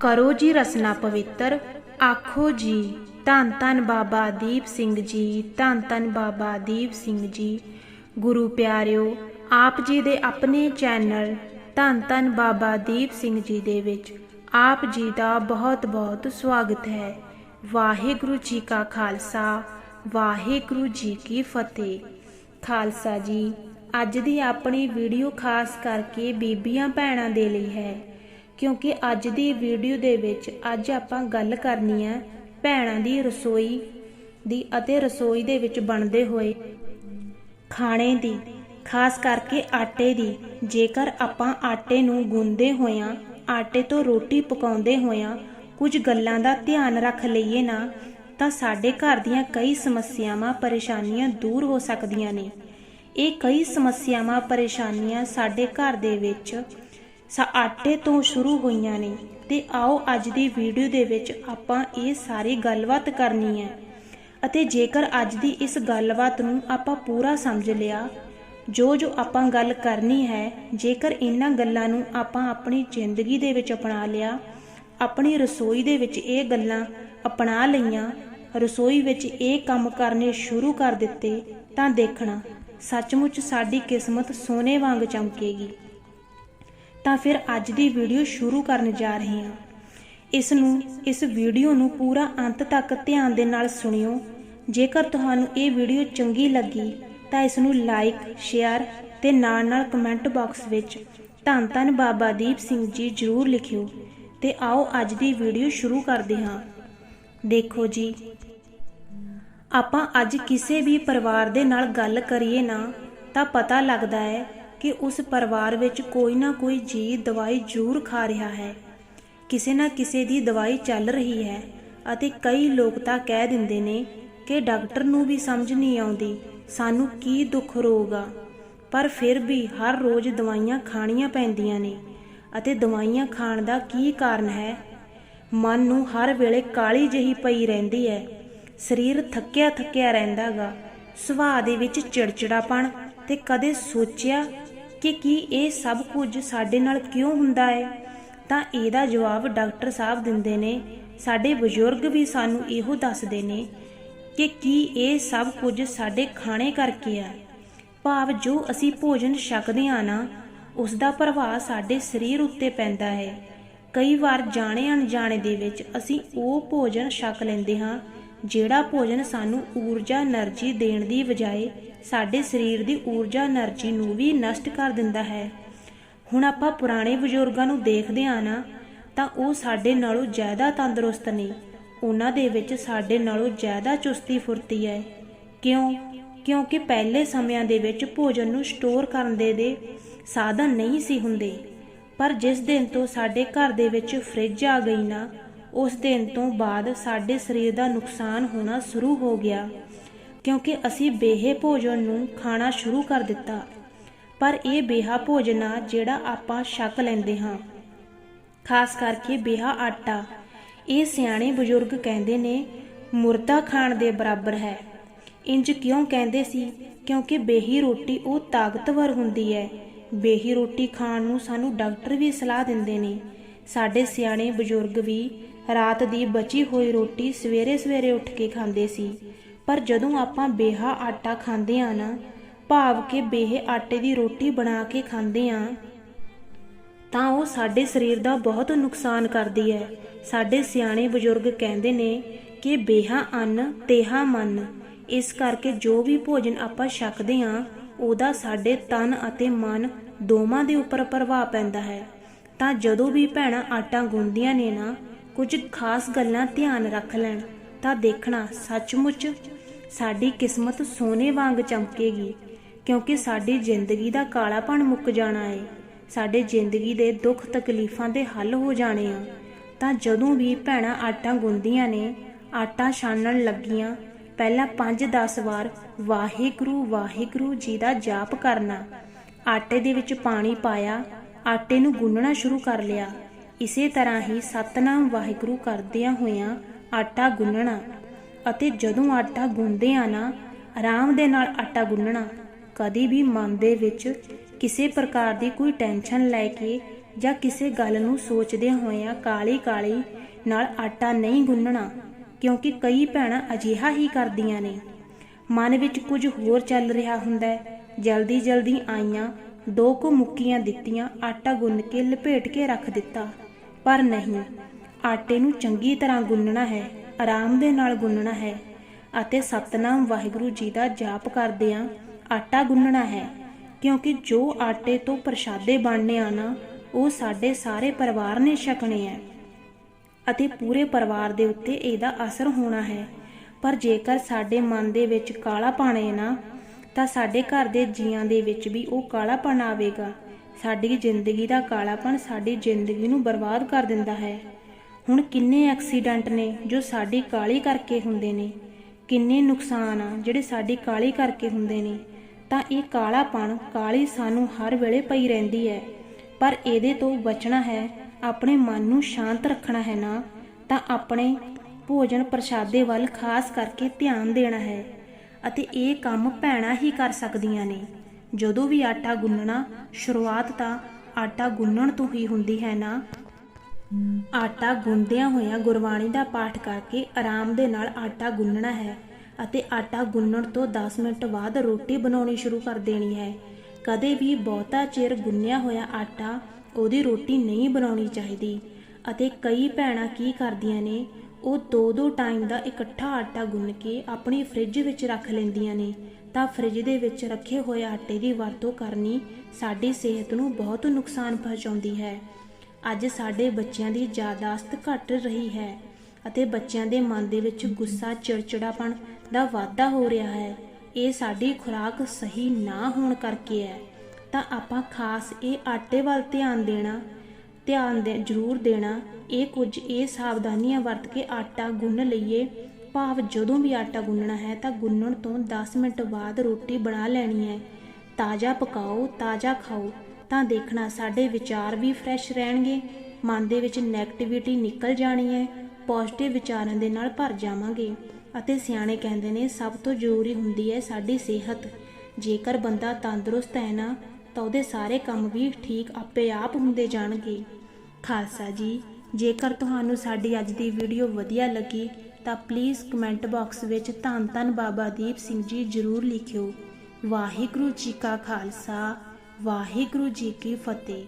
ਕਰੋ ਜੀ ਰਸਨਾ ਪਵਿੱਤਰ। ਆਖੋ ਜੀ, ਧੰਨ ਧੰਨ ਬਾਬਾ ਦੀਪ ਸਿੰਘ ਜੀ, ਧੰਨ ਧੰਨ ਬਾਬਾ ਦੀਪ ਸਿੰਘ ਜੀ। ਗੁਰੂ ਪਿਆਰਿਓ, ਆਪ ਜੀ ਦੇ ਆਪਣੇ ਚੈਨਲ ਧੰਨ ਧੰਨ ਬਾਬਾ ਦੀਪ ਸਿੰਘ ਜੀ ਦੇ ਵਿੱਚ ਆਪ ਜੀ ਦਾ ਬਹੁਤ ਬਹੁਤ ਸਵਾਗਤ ਹੈ। ਵਾਹਿਗੁਰੂ ਜੀ ਕਾ ਖਾਲਸਾ, ਵਾਹਿਗੁਰੂ ਜੀ ਕੀ ਫਤਿਹ। ਖਾਲਸਾ ਜੀ, ਅੱਜ ਦੀ ਆਪਣੀ ਵੀਡੀਓ ਖਾਸ ਕਰਕੇ ਬੀਬੀਆਂ ਭੈਣਾਂ ਦੇ ਲਈ ਹੈ। ਕਿਉਂਕਿ ਅੱਜ ਦੀ ਵੀਡੀਓ ਦੇ ਵਿੱਚ ਅੱਜ ਆਪਾਂ ਗੱਲ ਕਰਨੀ ਹੈ ਭੈਣਾਂ ਦੀ ਰਸੋਈ ਦੀ ਅਤੇ ਰਸੋਈ ਦੇ ਵਿੱਚ ਬਣਦੇ ਹੋਏ ਖਾਣੇ ਦੀ, ਖਾਸ ਕਰਕੇ ਆਟੇ ਦੀ। ਜੇਕਰ ਆਪਾਂ ਆਟੇ ਨੂੰ ਗੁੰਨਦੇ ਹੋਇਆਂ, ਆਟੇ ਤੋਂ ਰੋਟੀ ਪਕਾਉਂਦੇ ਹੋਇਆਂ ਕੁਝ ਗੱਲਾਂ ਦਾ ਧਿਆਨ ਰੱਖ ਲਈਏ ਨਾ, ਤਾਂ ਸਾਡੇ ਘਰ ਦੀਆਂ ਕਈ ਸਮੱਸਿਆਵਾਂ, ਪਰੇਸ਼ਾਨੀਆਂ ਦੂਰ ਹੋ ਸਕਦੀਆਂ ਨੇ। ਇਹ ਕਈ ਸਮੱਸਿਆਵਾਂ, ਪਰੇਸ਼ਾਨੀਆਂ ਸਾਡੇ ਘਰ ਦੇ ਵਿੱਚ ਆਟੇ ਤੋਂ ਸ਼ੁਰੂ ਹੋਈਆਂ ਨੇ। ਤੇ ਆਓ ਅੱਜ ਦੀ ਵੀਡੀਓ ਦੇ ਵਿੱਚ ਆਪਾਂ ਇਹ ਸਾਰੀ ਗੱਲਬਾਤ ਕਰਨੀ ਹੈ। ਅਤੇ ਜੇਕਰ ਅੱਜ ਦੀ ਇਸ ਗੱਲਬਾਤ ਨੂੰ ਆਪਾਂ ਪੂਰਾ ਸਮਝ ਲਿਆ, ਜੋ ਜੋ ਆਪਾਂ ਗੱਲ ਕਰਨੀ ਹੈ, ਜੇਕਰ ਇਹਨਾਂ ਗੱਲਾਂ ਨੂੰ ਆਪਾਂ ਆਪਣੀ ਜ਼ਿੰਦਗੀ ਦੇ ਵਿੱਚ ਅਪਣਾ ਲਿਆ, ਆਪਣੀ ਰਸੋਈ ਦੇ ਵਿੱਚ ਇਹ ਗੱਲਾਂ ਅਪਣਾ ਲਈਆਂ, ਰਸੋਈ ਵਿੱਚ ਇਹ ਕੰਮ ਕਰਨੇ ਸ਼ੁਰੂ ਕਰ ਦਿੱਤੇ, ਤਾਂ ਦੇਖਣਾ, ਸੱਚਮੁੱਚ ਸਾਡੀ ਕਿਸਮਤ ਸੋਨੇ ਵਾਂਗ ਚਮਕੇਗੀ। ਤਾਂ ਫਿਰ ਅੱਜ ਦੀ ਵੀਡੀਓ ਸ਼ੁਰੂ ਕਰਨ ਜਾ ਰਹੀ ਹਾਂ। ਇਸ ਨੂੰ, ਇਸ ਵੀਡੀਓ ਨੂੰ ਪੂਰਾ ਅੰਤ ਤੱਕ ਧਿਆਨ ਦੇ ਨਾਲ ਸੁਣਿਓ। ਜੇਕਰ ਤੁਹਾਨੂੰ ਇਹ ਵੀਡੀਓ ਚੰਗੀ ਲੱਗੀ, ਤਾਂ ਇਸ ਨੂੰ ਲਾਈਕ ਸ਼ੇਅਰ ਤੇ ਨਾਲ ਨਾਲ ਕਮੈਂਟ ਬਾਕਸ ਵਿੱਚ ਧੰਨ ਧੰਨ ਬਾਬਾ ਦੀਪ ਸਿੰਘ ਜੀ ਜਰੂਰ ਲਿਖਿਓ ਤੇ ਆਓ ਅੱਜ ਦੀ ਵੀਡੀਓ ਸ਼ੁਰੂ ਕਰਦੇ ਹਾਂ। ਦੇਖੋ ਜੀ, ਆਪਾਂ ਅੱਜ ਕਿਸੇ ਵੀ ਪਰਿਵਾਰ ਦੇ ਨਾਲ ਗੱਲ ਕਰੀਏ ਨਾ, ਤਾਂ ਪਤਾ ਲੱਗਦਾ ਹੈ ਕਿ ਉਸ ਪਰਿਵਾਰ ਵਿੱਚ ਕੋਈ ਨਾ ਕੋਈ ਜੀ ਦਵਾਈ ਜ਼ਰੂਰ ਖਾ ਰਿਹਾ ਹੈ। ਕਿਸੇ ਨਾ ਕਿਸੇ ਦੀ ਦਵਾਈ ਚੱਲ ਰਹੀ ਹੈ ਅਤੇ ਕਈ ਲੋਕ ਤਾਂ ਕਹਿ ਦਿੰਦੇ ਨੇ ਕਿ ਡਾਕਟਰ ਨੂੰ ਵੀ ਸਮਝ ਨਹੀਂ ਆਉਂਦੀ, ਸਾਨੂੰ ਕੀ ਦੁੱਖ ਰੋਗਾ ਪਰ ਫਿਰ ਵੀ ਹਰ ਰੋਜ਼ ਦਵਾਈਆਂ ਖਾਣੀਆਂ ਪੈਂਦੀਆਂ ਨੇ ਅਤੇ ਦਵਾਈਆਂ ਖਾਣ ਦਾ ਕੀ ਕਾਰਨ ਹੈ? ਮਨ ਨੂੰ ਹਰ ਵੇਲੇ ਕਾਲੀ ਜਹੀ ਪਈ ਰਹਿੰਦੀ ਹੈ। ਸਰੀਰ ਥੱਕਿਆ ਥੱਕਿਆ ਰਹਿੰਦਾਗਾ। ਸੁਭਾਅ ਦੇ ਵਿੱਚ ਚਿੜਚਿੜਾਪਣ ਤੇ ਕਦੇ ਸੋਚਿਆ ਕਿ ਕੀ ਇਹ ਸਭ ਕੁਝ ਸਾਡੇ ਨਾਲ ਕਿਉਂ ਹੁੰਦਾ ਹੈ? ਤਾਂ ਇਹਦਾ ਜਵਾਬ ਡਾਕਟਰ ਸਾਹਿਬ ਦਿੰਦੇ ਨੇ। ਸਾਡੇ ਬਜ਼ੁਰਗ ਵੀ ਸਾਨੂੰ ਇਹੋ ਦੱਸਦੇ ਨੇ ਕਿ ਕੀ ਇਹ ਸਭ ਕੁਝ ਸਾਡੇ ਖਾਣੇ ਕਰਕੇ ਆ। ਭਾਵ ਜੋ ਅਸੀਂ ਭੋਜਨ ਛਕਦੇ ਆ ਨਾ ਉਸ ਦਾ ਪ੍ਰਭਾਵ ਸਾਡੇ ਸਰੀਰ ਉੱਤੇ ਪੈਂਦਾ ਹੈ। ਕਈ ਵਾਰ ਜਾਣੇ ਅਣਜਾਣੇ ਦੇ ਵਿੱਚ ਅਸੀਂ ਉਹ ਭੋਜਨ ਛਕ ਲੈਂਦੇ ਹਾਂ ਜਿਹੜਾ ਭੋਜਨ ਸਾਨੂੰ ਊਰਜਾ એનર્ਜੀ ਦੇਣ ਦੀ ਬਜਾਏ ਸਾਡੇ ਸਰੀਰ ਦੀ ਊਰਜਾ એનર્ਜੀ ਨੂੰ ਵੀ ਨਸ਼ਟ ਕਰ ਦਿੰਦਾ ਹੈ। ਹੁਣ ਆਪਾਂ ਪੁਰਾਣੇ ਬਜ਼ੁਰਗਾਂ ਨੂੰ ਦੇਖਦੇ ਆ ਨਾ, ਤਾਂ ਉਹ ਸਾਡੇ ਨਾਲੋਂ ਜ਼ਿਆਦਾ ਤੰਦਰੁਸਤ ਨੇ। ਉਹਨਾਂ ਦੇ ਵਿੱਚ ਸਾਡੇ ਨਾਲੋਂ ਜ਼ਿਆਦਾ ਚੁਸਤੀ ਫੁਰਤੀ ਹੈ। ਕਿਉਂ? ਕਿਉਂਕਿ ਪਹਿਲੇ ਸਮਿਆਂ ਦੇ ਵਿੱਚ ਭੋਜਨ ਨੂੰ ਸਟੋਰ ਕਰਨ ਦੇ ਦੇ ਸਾਧਨ ਨਹੀਂ ਸੀ ਹੁੰਦੇ। ਪਰ ਜਿਸ ਦਿਨ ਤੋਂ ਸਾਡੇ ਘਰ ਦੇ ਵਿੱਚ ਫ੍ਰਿਜ ਆ ਗਈ ਨਾ ਉਸ ਦਿਨ ਤੋਂ ਬਾਅਦ ਸਾਡੇ ਸਰੀਰ ਦਾ ਨੁਕਸਾਨ ਹੋਣਾ ਸ਼ੁਰੂ ਹੋ ਗਿਆ, ਕਿਉਂਕਿ ਅਸੀਂ ਬੇਹੇ ਭੋਜਨ ਨੂੰ ਖਾਣਾ ਸ਼ੁਰੂ ਕਰ ਦਿੱਤਾ। ਪਰ ਇਹ ਬੇਹਾ ਭੋਜਨ ਆ ਜਿਹੜਾ ਆਪਾਂ ਛਕ ਲੈਂਦੇ ਹਾਂ। ਖਾਸ ਕਰਕੇ ਬੇਹਾ ਆਟਾ। ਇਹ ਸਿਆਣੇ ਬਜ਼ੁਰਗ ਕਹਿੰਦੇ ਨੇ, ਮੁਰਦਾ ਖਾਣ ਦੇ ਬਰਾਬਰ ਹੈ। ਇੰਜ ਕਿਉਂ ਕਹਿੰਦੇ ਸੀ? ਕਿਉਂਕਿ ਬੇਹੀ ਰੋਟੀ ਉਹ ਤਾਕਤਵਰ ਹੁੰਦੀ ਹੈ। ਬੇਹੀ ਰੋਟੀ ਖਾਣ ਨੂੰ ਸਾਨੂੰ ਡਾਕਟਰ ਵੀ ਸਲਾਹ ਦਿੰਦੇ ਨੇ। ਸਾਡੇ ਸਿਆਣੇ ਬਜ਼ੁਰਗ ਵੀ ਰਾਤ ਦੀ ਬਚੀ ਹੋਈ ਰੋਟੀ ਸਵੇਰੇ ਸਵੇਰੇ ਉੱਠ ਕੇ ਖਾਂਦੇ ਸੀ। ਪਰ ਜਦੋਂ ਆਪਾਂ ਬੇਹਾ ਆਟਾ ਖਾਂਦੇ ਆ ਨਾ, ਭਾਵ ਕਿ ਬੇਹੇ ਆਟੇ ਦੀ ਰੋਟੀ ਬਣਾ ਕੇ ਖਾਂਦੇ ਆ ਤਾਂ ਉਹ ਸਾਡੇ ਸਰੀਰ ਦਾ ਬਹੁਤ ਨੁਕਸਾਨ ਕਰਦੀ ਹੈ। ਸਾਡੇ ਸਿਆਣੇ ਬਜ਼ੁਰਗ ਕਹਿੰਦੇ ਨੇ ਕਿ ਬੇਹਾ ਅੰਨ, ਤੇਹਾ ਮਨ। ਇਸ ਕਰਕੇ ਜੋ ਵੀ ਭੋਜਨ ਆਪਾਂ ਛਕਦੇ ਆ ਉਹਦਾ ਸਾਡੇ ਤਨ ਅਤੇ ਮਨ ਦੋਵਾਂ ਦੇ ਉੱਪਰ ਪ੍ਰਭਾਵ ਪੈਂਦਾ ਹੈ। ਤਾਂ ਜਦੋਂ ਵੀ ਭੈਣਾਂ ਆਟਾ ਗੁੰਦੀਆਂ ਨੇ ਨਾ ਕੁਝ ਖਾਸ ਗੱਲਾਂ ਧਿਆਨ ਰੱਖ ਲੈਣ ਤਾਂ ਦੇਖਣਾ ਸੱਚਮੁੱਚ ਸਾਡੀ ਕਿਸਮਤ ਸੋਨੇ ਵਾਂਗ ਚਮਕੇਗੀ, ਕਿਉਂਕਿ ਸਾਡੀ ਜ਼ਿੰਦਗੀ ਦਾ ਕਾਲਾਪਣ ਮੁੱਕ ਜਾਣਾ ਹੈ ਸਾਡੇ ਜ਼ਿੰਦਗੀ ਦੇ ਦੁੱਖ ਤਕਲੀਫਾਂ ਦੇ ਹੱਲ ਹੋ ਜਾਣੇ ਆ। ਤਾਂ ਜਦੋਂ ਵੀ ਭੈਣਾਂ ਆਟਾ ਗੁੰਦੀਆਂ ਨੇ, ਆਟਾ ਛਾਣਨ ਲੱਗੀਆਂ, ਪਹਿਲਾਂ 5-10 ਵਾਰ ਵਾਹਿਗੁਰੂ ਵਾਹਿਗੁਰੂ ਜੀ ਦਾ ਜਾਪ ਕਰਨਾ। ਆਟੇ ਦੇ ਵਿੱਚ ਪਾਣੀ ਪਾਇਆ, ਆਟੇ ਨੂੰ ਗੁੰਨਣਾ ਸ਼ੁਰੂ ਕਰ ਲਿਆ। ਇਸੇ ਤਰ੍ਹਾਂ ਹੀ ਸਤਨਾਮ ਵਾਹਿਗੁਰੂ ਕਰਦਿਆਂ ਹੋਇਆਂ ਆਟਾ ਗੁੰਨਣਾ ਅਤੇ ਜਦੋਂ ਆਟਾ ਗੁੰਨਦੇ ਆ ਨਾ, ਆਰਾਮ ਦੇ ਨਾਲ ਆਟਾ ਗੁੰਨਣਾ, ਕਦੀ ਵੀ ਮਨ ਦੇ ਵਿੱਚ ਕਿਸੇ ਪ੍ਰਕਾਰ ਦੀ ਕੋਈ ਟੈਨਸ਼ਨ ਲੈ ਕੇ ਜਾਂ ਕਿਸੇ ਗੱਲ ਨੂੰ ਸੋਚਦਿਆਂ ਹੋਇਆਂ ਕਾਲੀ ਕਾਲੀ ਨਾਲ ਆਟਾ ਨਹੀਂ ਗੁੰਨਣਾ, ਕਿਉਂਕਿ ਕਈ ਭੈਣਾਂ ਅਜਿਹਾ ਹੀ ਕਰਦੀਆਂ ਨੇ। ਮਨ ਵਿੱਚ ਕੁਝ ਹੋਰ ਚੱਲ ਰਿਹਾ ਹੁੰਦਾ ਹੈ। ਜਲਦੀ ਜਲਦੀ ਆਈਆਂ ਦੋ ਕੁ ਮੁੱਕੀਆਂ ਦਿੱਤੀਆਂ ਆਟਾ ਗੁੰਨ ਕੇ ਲਪੇਟ ਕੇ ਰੱਖ ਦਿੱਤਾ। ਪਰ ਨਹੀਂ, ਆਟੇ ਨੂੰ ਚੰਗੀ ਤਰ੍ਹਾਂ ਗੁੰਨਣਾ ਹੈ, ਆਰਾਮ ਦੇ ਨਾਲ ਗੁੰਨਣਾ ਹੈ ਅਤੇ ਸਤਨਾਮ ਵਾਹਿਗੁਰੂ ਜੀ ਦਾ ਜਾਪ ਕਰਦਿਆਂ ਆਟਾ ਗੁੰਨਣਾ ਹੈ, ਕਿਉਂਕਿ ਜੋ ਆਟੇ ਤੋਂ ਪ੍ਰਸ਼ਾਦੇ ਬਣਨੇ ਆ ਨਾ, ਉਹ ਸਾਡੇ ਸਾਰੇ ਪਰਿਵਾਰ ਨੇ ਛਕਣੇ ਆ ਅਤੇ ਪੂਰੇ ਪਰਿਵਾਰ ਦੇ ਉੱਤੇ ਇਹਦਾ ਅਸਰ ਹੋਣਾ ਹੈ। ਪਰ ਜੇਕਰ ਸਾਡੇ ਮਨ ਦੇ ਵਿੱਚ ਕਾਲਾ ਪਾਣੇ ਨਾ, ਤਾਂ ਸਾਡੇ ਘਰ ਦੇ ਜੀਆਂ ਦੇ ਵਿੱਚ ਵੀ ਉਹ ਕਾਲਾ ਕਾਲਾਪਣ ਆਵੇਗਾ। ਸਾਡੀ ਜ਼ਿੰਦਗੀ ਦਾ ਕਾਲਾਪਣ ਸਾਡੀ ਜ਼ਿੰਦਗੀ ਨੂੰ ਬਰਬਾਦ ਕਰ ਦਿੰਦਾ ਹੈ। ਹੁਣ ਕਿੰਨੇ ਐਕਸੀਡੈਂਟ ਨੇ ਜੋ ਸਾਡੀ ਕਾਲੀ ਕਰਕੇ ਹੁੰਦੇ ਨੇ। ਕਿੰਨੇ ਨੁਕਸਾਨ ਆ ਜਿਹੜੇ ਸਾਡੀ ਕਾਲੀ ਕਰਕੇ ਹੁੰਦੇ ਨੇ। ਤਾਂ ਇਹ ਕਾਲਾਪਣ ਕਾਲੀ ਸਾਨੂੰ ਹਰ ਵੇਲੇ ਪਈ ਰਹਿੰਦੀ ਹੈ। ਪਰ ਇਹਦੇ ਤੋਂ ਬਚਣਾ ਹੈ, ਆਪਣੇ ਮਨ ਨੂੰ ਸ਼ਾਂਤ ਰੱਖਣਾ ਹੈ ਨਾ, ਤਾਂ ਆਪਣੇ ਭੋਜਨ ਪ੍ਰਸ਼ਾਦੇ ਵੱਲ ਖਾਸ ਕਰਕੇ ਧਿਆਨ ਦੇਣਾ ਹੈ। ਅਤੇ ਇਹ ਕੰਮ ਭੈਣਾਂ ਹੀ ਕਰ ਸਕਦੀਆਂ ਨੇ। ਜਦੋਂ ਵੀ ਆਟਾ ਗੁੰਨਣਾ ਸ਼ੁਰੂਆਤ ਤਾਂ ਆਟਾ ਗੁੰਨਣ ਤੋਂ ਹੀ ਹੁੰਦੀ ਹੈ ਨਾ। ਆਟਾ ਗੁੰਨਦਿਆਂ ਹੋਇਆਂ ਗੁਰਬਾਣੀ ਦਾ ਪਾਠ ਕਰਕੇ ਆਰਾਮ ਦੇ ਨਾਲ ਆਟਾ ਗੁੰਨਣਾ ਹੈ ਅਤੇ ਆਟਾ ਗੁੰਨਣ ਤੋਂ 10 ਮਿੰਟ ਬਾਅਦ ਰੋਟੀ ਬਣਾਉਣੀ ਸ਼ੁਰੂ ਕਰ ਦੇਣੀ ਹੈ। ਕਦੇ ਵੀ ਬਹੁਤਾ ਚਿਰ ਗੁੰਨਿਆ ਹੋਇਆ ਆਟਾ ਉਹਦੀ ਰੋਟੀ ਨਹੀਂ ਬਣਾਉਣੀ ਚਾਹੀਦੀ ਅਤੇ ਕਈ ਭੈਣਾਂ ਕੀ ਕਰਦੀਆਂ ਨੇ, ਉਹ ਦੋ ਦੋ ਟਾਈਮ ਦਾ ਇਕੱਠਾ ਆਟਾ ਗੁੰਨ ਕੇ ਆਪਣੀ ਫ੍ਰਿਜ ਵਿੱਚ ਰੱਖ ਲੈਂਦੀਆਂ ਨੇ ਤਾਂ ਫ੍ਰਿਜ ਦੇ ਵਿੱਚ ਰੱਖੇ ਹੋਏ ਆਟੇ ਦੀ ਵਰਤੋਂ ਕਰਨੀ ਸਾਡੀ ਸਿਹਤ ਨੂੰ ਬਹੁਤ ਨੁਕਸਾਨ ਪਹੁੰਚਾਉਂਦੀ ਹੈ। ਅੱਜ ਸਾਡੇ ਬੱਚਿਆਂ ਦੀ ਯਾਦਾਸ਼ਤ ਘਟ ਰਹੀ ਹੈ ਅਤੇ ਬੱਚਿਆਂ ਦੇ ਮਨ ਦੇ ਵਿੱਚ ਗੁੱਸਾ, ਚਿੜਚਿੜਾਪਣ ਦਾ ਵਾਧਾ ਹੋ ਰਿਹਾ ਹੈ। ਇਹ ਸਾਡੀ ਖੁਰਾਕ ਸਹੀ ਨਾ ਹੋਣ ਕਰਕੇ ਹੈ। ਤਾਂ ਆਪਾਂ ਖਾਸ ਇਹ ਆਟੇ ਵੱਲ ਧਿਆਨ ਦੇਣਾ, ਧਿਆਨ ਦੇ, ਜ਼ਰੂਰ ਦੇਣਾ। ਇਹ ਕੁਝ ਇਹ ਸਾਵਧਾਨੀਆਂ ਵਰਤ ਕੇ ਆਟਾ ਗੁੰਨ ਲਈਏ ਭਾਵ ਜਦੋਂ ਵੀ ਆਟਾ ਗੁੰਨਣਾ ਹੈ ਤਾਂ ਗੁੰਨਣ ਤੋਂ 10 ਮਿੰਟ ਬਾਅਦ ਰੋਟੀ ਬਣਾ ਲੈਣੀ ਹੈ। ਤਾਜ਼ਾ ਪਕਾਓ, ਤਾਜ਼ਾ ਖਾਓ, ਤਾਂ ਦੇਖਣਾ ਸਾਡੇ ਵਿਚਾਰ ਵੀ ਫਰੈਸ਼ ਰਹਿਣਗੇ। ਮਨ ਦੇ ਵਿੱਚ 네ਗੇਟਿਵਿਟੀ ਨਿਕਲ ਜਾਣੀ ਹੈ। ਪੋਜ਼ਿਟਿਵ ਵਿਚਾਰਾਂ ਦੇ ਨਾਲ ਭਰ ਜਾਵਾਂਗੇ। ਅਤੇ ਸਿਆਣੇ ਕਹਿੰਦੇ ਨੇ, ਸਭ ਤੋਂ ਜ਼ਰੂਰੀ ਹੁੰਦੀ ਹੈ ਸਾਡੀ ਸਿਹਤ। ਜੇਕਰ ਬੰਦਾ ਤੰਦਰੁਸਤ ਹੈ ਨਾ, ਤਾਂ ਉਹਦੇ ਸਾਰੇ ਕੰਮ ਵੀ ਠੀਕ ਆਪੇ ਆਪ ਹੁੰਦੇ ਜਾਣਗੇ। ਖਾਲਸਾ ਜੀ, ਜੇਕਰ ਤੁਹਾਨੂੰ ਸਾਡੀ ਅੱਜ ਦੀ ਵੀਡੀਓ ਵਧੀਆ ਲੱਗੀ ਤਾਂ ਪਲੀਜ਼ ਕਮੈਂਟ ਬਾਕਸ ਵਿੱਚ ਧੰਨ ਧੰਨ ਬਾਬਾ ਦੀਪ ਸਿੰਘ ਜੀ ਜ਼ਰੂਰ ਲਿਖਿਓ। ਵਾਹਿਗੁਰੂ ਜੀ ਕਾ ਖਾਲਸਾ, ਵਾਹਿਗੁਰੂ ਜੀ ਕੀ ਫਤਿਹ।